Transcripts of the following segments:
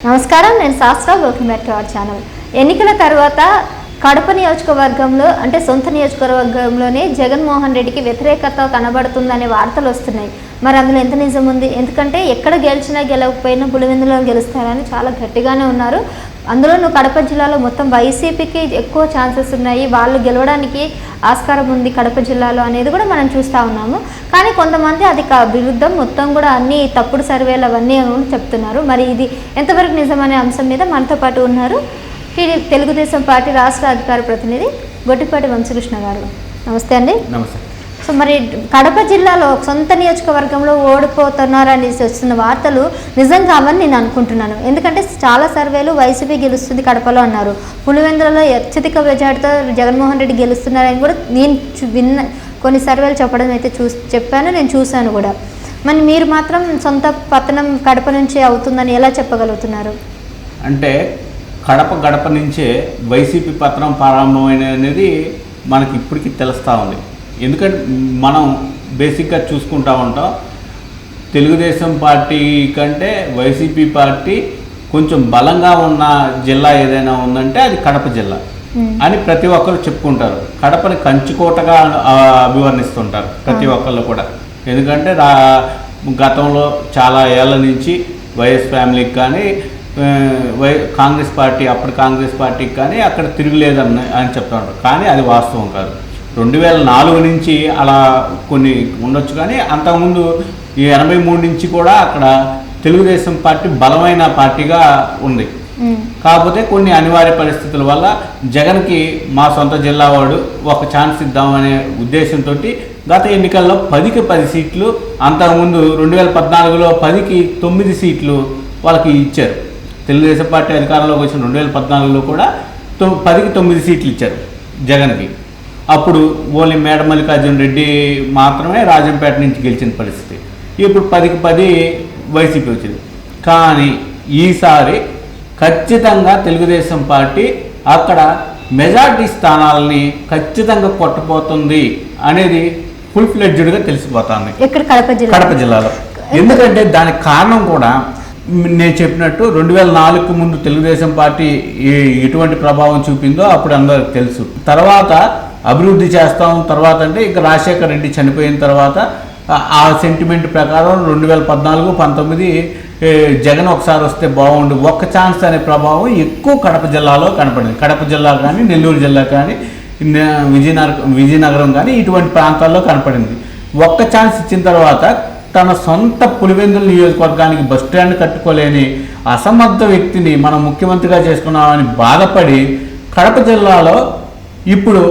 నమస్కారం నేను Shastra welcome back to our channel. ఎన్నికల తర్వాత కడప నియోజకవర్గంలో అంటే సొంత నియోజకవర్గంలోనే జగన్మోహన్ రెడ్డికి వ్యతిరేకత కనబడుతుందనే వార్తలు వస్తున్నాయి. మరి అందులో ఎంత నిజం ఉంది? ఎందుకంటే ఎక్కడ గెలిచినా గెలవకపోయినా పులివెందులో గెలుస్తారని చాలా గట్టిగానే ఉన్నారు. అందులోనూ కడప జిల్లాలో మొత్తం వైసీపీకి ఎక్కువ ఛాన్సెస్ ఉన్నాయి. వాళ్ళు గెలవడానికి ఆస్కారం ఉంది కడప జిల్లాలో అనేది కూడా మనం చూస్తూ ఉన్నాము. కానీ కొంతమంది అది విరుద్ధం. మొత్తం కూడా అన్ని తప్పుడు సర్వేలు అవన్నీ చెప్తున్నారు. మరి ఇది ఎంతవరకు నిజమనే అంశం మీద మనతో పాటు ఉన్నారు టీడీ తెలుగుదేశం పార్టీ రాష్ట్ర అధికార ప్రతినిధి గొట్టిపాటి వంశకృష్ణ గారు. నమస్తే అండి. నమస్తే. సో మరి కడప జిల్లాలో సొంత నియోజకవర్గంలో ఓడిపోతున్నారని వస్తున్న వార్తలు నిజం కావని నేను అనుకుంటున్నాను. ఎందుకంటే చాలా సర్వేలు వైసీపీ గెలుస్తుంది కడపలో అన్నారు. పులివెందులలో అత్యధిక మెజార్టీతో జగన్మోహన్ రెడ్డి గెలుస్తున్నారని కూడా నేను విన్న కొన్ని సర్వేలు చెప్పడం అయితే చూ చెప్పాను నేను చూశాను కూడా. మరి మీరు మాత్రం సొంత పతనం కడప నుంచే అవుతుందని ఎలా చెప్పగలుగుతున్నారు? అంటే కడప గడప నుంచే వైసీపీ పత్రం ప్రారంభమైన అనేది మనకి ఇప్పటికీ తెలుస్తూ ఉంది. ఎందుకంటే మనం బేసిక్గా చూసుకుంటా ఉంటాం తెలుగుదేశం పార్టీ కంటే వైసీపీ పార్టీ కొంచెం బలంగా ఉన్న జిల్లా ఏదైనా ఉందంటే అది కడప జిల్లా అని ప్రతి ఒక్కరు చెప్పుకుంటారు. కడపని కంచుకోటగా అభివర్ణిస్తుంటారు ప్రతి ఒక్కళ్ళు కూడా. ఎందుకంటే గతంలో చాలా ఏళ్ళ నుంచి వైఎస్ ఫ్యామిలీకి కానీ వై కాంగ్రెస్ పార్టీ అప్పుడు కాంగ్రెస్ పార్టీకి కానీ అక్కడ తిరుగులేదని అని చెప్తా ఉంటారు కానీ అది వాస్తవం కాదు. రెండు వేల నాలుగు నుంచి అలా కొన్ని ఉండొచ్చు కానీ అంతకుముందు ఈ ఎనభై మూడు నుంచి కూడా అక్కడ తెలుగుదేశం పార్టీ బలమైన పార్టీగా ఉంది. కాకపోతే కొన్ని అనివార్య పరిస్థితుల వల్ల జగన్కి మా సొంత జిల్లా వాడు ఒక ఛాన్స్ ఇద్దామనే ఉద్దేశంతో గత ఎన్నికల్లో పదికి పది సీట్లు అంతకుముందు రెండు వేల పద్నాలుగులో పదికి తొమ్మిది సీట్లు వాళ్ళకి ఇచ్చారు. తెలుగుదేశం పార్టీ అధికారంలోకి వచ్చిన రెండు వేల పద్నాలుగులో కూడా తొ పదికి తొమ్మిది సీట్లు ఇచ్చారు జగన్కి. అప్పుడు ఓన్లీ మేడ మల్లికార్జున రెడ్డి మాత్రమే రాజంపేట నుంచి గెలిచిన పరిస్థితి. ఇప్పుడు పదికి పది వైసీపీ వచ్చింది. కానీ ఈసారి ఖచ్చితంగా తెలుగుదేశం పార్టీ అక్కడ మెజార్టీ స్థానాలని ఖచ్చితంగా కొట్టబోతుంది అనేది ఫుల్ ఫ్లెడ్జ్డ్గా తెలిసిపోతుంది. ఇక్కడ కడప జిల్లా? కడప జిల్లాలో. ఎందుకంటే దానికి కారణం కూడా నేను చెప్పినట్టు రెండు వేల నాలుగుకు ముందు తెలుగుదేశం పార్టీ ఏ- ఎటువంటి ప్రభావం చూపిందో అప్పుడు అందరికి తెలుసు. తర్వాత అభివృద్ధి చేస్తాం తర్వాత అంటే ఇక రాజశేఖర రెడ్డి చనిపోయిన తర్వాత ఆ- సెంటిమెంట్ ప్రకారం రెండు వేల పద్నాలుగు పంతొమ్మిది జగన్ ఒకసారి వస్తే బాగుండు. ఒక్క ఛాన్స్ అనే ప్రభావం ఎక్కువ కడప జిల్లాలో కనపడింది. కడప జిల్లా కానీ నెల్లూరు జిల్లా కానీ విజయనగరం విజయనగరం కానీ ఇటువంటి ప్రాంతాల్లో కనపడింది. ఒక్క ఛాన్స్ ఇచ్చిన తర్వాత తన సొంత పులివెందుల నియోజకవర్గానికి బస్ స్టాండ్ కట్టుకోలేని అసమర్థ వ్యక్తిని మనం ముఖ్యమంత్రిగా చేసుకున్నామని బాధపడి కడప జిల్లాలో ఇప్పుడు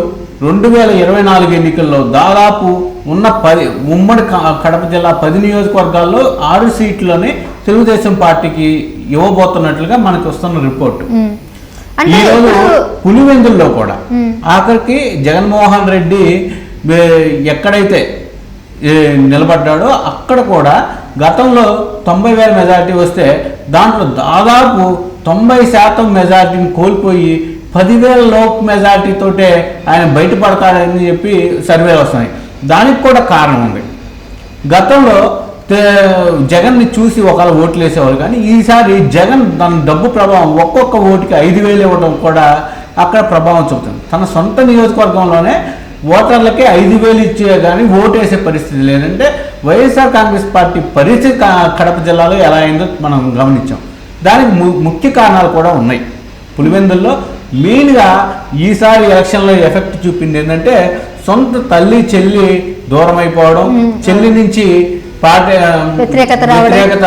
రెండు వేల ఇరవై నాలుగు ఎన్నికల్లో దాదాపు ఉన్న పది ఉమ్మడి కడప జిల్లా పది నియోజకవర్గాల్లో ఆరు సీట్లని తెలుగుదేశం పార్టీకి ఇవ్వబోతున్నట్లుగా మనకు వస్తున్న రిపోర్ట్ ఈరోజు పులివెందుల్లో కూడా. ఆఖరికి జగన్మోహన్ రెడ్డి ఎక్కడైతే నిలబడ్డాడో అక్కడ కూడా గతంలో తొంభై వేల మెజార్టీ వస్తే దాంట్లో దాదాపు తొంభై శాతం మెజార్టీని కోల్పోయి పదివేల లోపు మెజార్టీతోటే ఆయన బయటపడతాడని చెప్పి సర్వేలు వస్తున్నాయి. దానికి కూడా కారణం ఉంది. గతంలో జగన్ని చూసి ఒకవేళ ఓట్లు వేసేవారు కానీ ఈసారి జగన్ తన డబ్బు ప్రభావం ఒక్కొక్క ఓటుకి ఐదు వేలు ఇవ్వడం కూడా అక్కడ ప్రభావం చూపుతుంది. తన సొంత నియోజకవర్గంలోనే ఓటర్లకి ఐదు వేలు ఇచ్చే కానీ ఓటు వేసే పరిస్థితి లేదంటే వైఎస్ఆర్ కాంగ్రెస్ పార్టీ పరిస్థితి కడప జిల్లాలో ఎలా అయిందో మనం గమనించాం. దానికి ముఖ్య కారణాలు కూడా ఉన్నాయి. పులివెందుల్లో మెయిన్గా ఈసారి ఎలక్షన్లో ఎఫెక్ట్ చూపింది ఏంటంటే సొంత తల్లి చెల్లి దూరం అయిపోవడం చెల్లి నుంచి పార్టీ. వ్యతిరేకత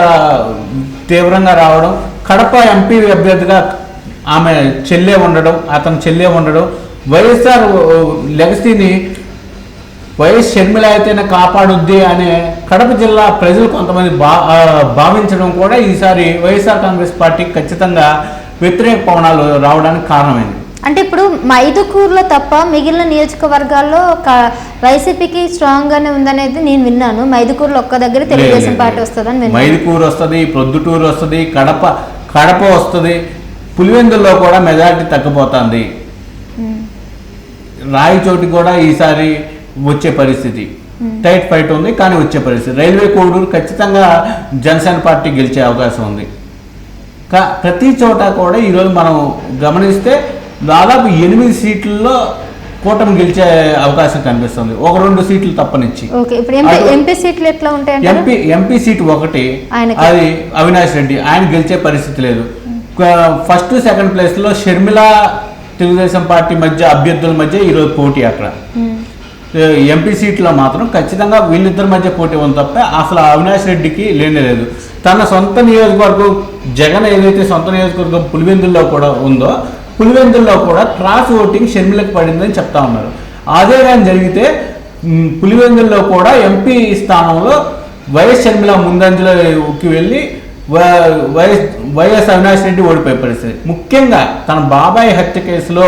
తీవ్రంగా రావడం కడప ఎంపీ అభ్యర్థిగా ఆమె చెల్లె ఉండడం అతను చెల్లె ఉండడం వైఎస్ఆర్ లెగసీని వైఎస్ షర్మిల అయితేనే కాపాడుద్ది అనే కడప జిల్లా ప్రజలు కొంతమంది ఆ, భావించడం కూడా ఈసారి వైఎస్ఆర్ కాంగ్రెస్ పార్టీకి ఖచ్చితంగా వ్యతిరేక పవనాలు రావడానికి కారణమైంది. అంటే ఇప్పుడు మైదుకూరులో తప్ప మిగిలిన నియోజకవర్గాల్లో వైసీపీకి స్ట్రాంగ్ గానే ఉందనేది నేను విన్నాను. మైదుకూరులో ఒక్క దగ్గర తెలుగుదేశం పార్టీ వస్తుందని మైదుకూరు వస్తుంది ప్రొద్దుటూరు వస్తుంది కడప కడప వస్తుంది. పులివెందుల్లో కూడా మెజారిటీ తగ్గిపోతుంది. రాయచోటి కూడా ఈసారి వచ్చే పరిస్థితి. టైట్ ఫైట్ ఉంది కానీ వచ్చే పరిస్థితి. రైల్వే కోడూరు ఖచ్చితంగా జనసేన పార్టీ గెలిచే అవకాశం ఉంది. కా- ప్రతి చోట కూడా ఈరోజు మనం గమనిస్తే దాదాపు ఎనిమిది సీట్లలో కూటమి గెలిచే అవకాశం కనిపిస్తుంది. ఒక రెండు సీట్లు తప్పనిచ్చి. ఎంపీ సీట్లు ఎట్లా ఎంపీ ఎంపీ సీట్ ఒకటి. అది అవినాష్ రెడ్డి. ఆయన గెలిచే పరిస్థితి లేదు. క- ఫస్ట్ సెకండ్ ప్లేస్లో షర్మిల తెలుగుదేశం పార్టీ మధ్య అభ్యర్థుల మధ్య ఈరోజు పోటీ అక్కడ. ఏ, ఎంపీ సీట్లో మాత్రం ఖచ్చితంగా వీళ్ళిద్దరి మధ్య పోటీ ఉంది తప్ప అసలు అవినాష్ రెడ్డికి లేనే లేదు. తన సొంత నియోజకవర్గం జగన్ ఏదైతే సొంత నియోజకవర్గం పులివెందుల్లో కూడా ఉందో పులివెందుల్లో కూడా క్రాస్ ఓటింగ్ షర్మిలకు పడిందని చెప్తా ఉన్నారు. అదే కానీ జరిగితే పులివెందుల్లో కూడా ఎంపీ స్థానంలో వైఎస్ షర్మిల ముందంజలోకి వెళ్ళి వైఎస్ వైఎస్ అవినాష్ రెడ్డి ఓడిపోయే పరిస్థితి. ముఖ్యంగా తన బాబాయ్ హత్య కేసులో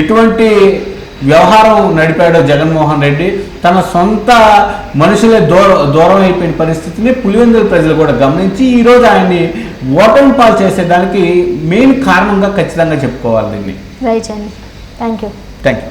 ఎటువంటి వ్యవహారం నడిపాడో జగన్మోహన్ రెడ్డి తన సొంత మనుషులే దూర దూరం అయిపోయిన పరిస్థితిని పులివెందుల ప్రజలు కూడా గమనించి ఈరోజు ఆయన్ని ఓటమి పాలు చేసేదానికి మెయిన్ కారణంగా ఖచ్చితంగా చెప్పుకోవాలి దీన్ని. రైట్ అండి. Thank you thank you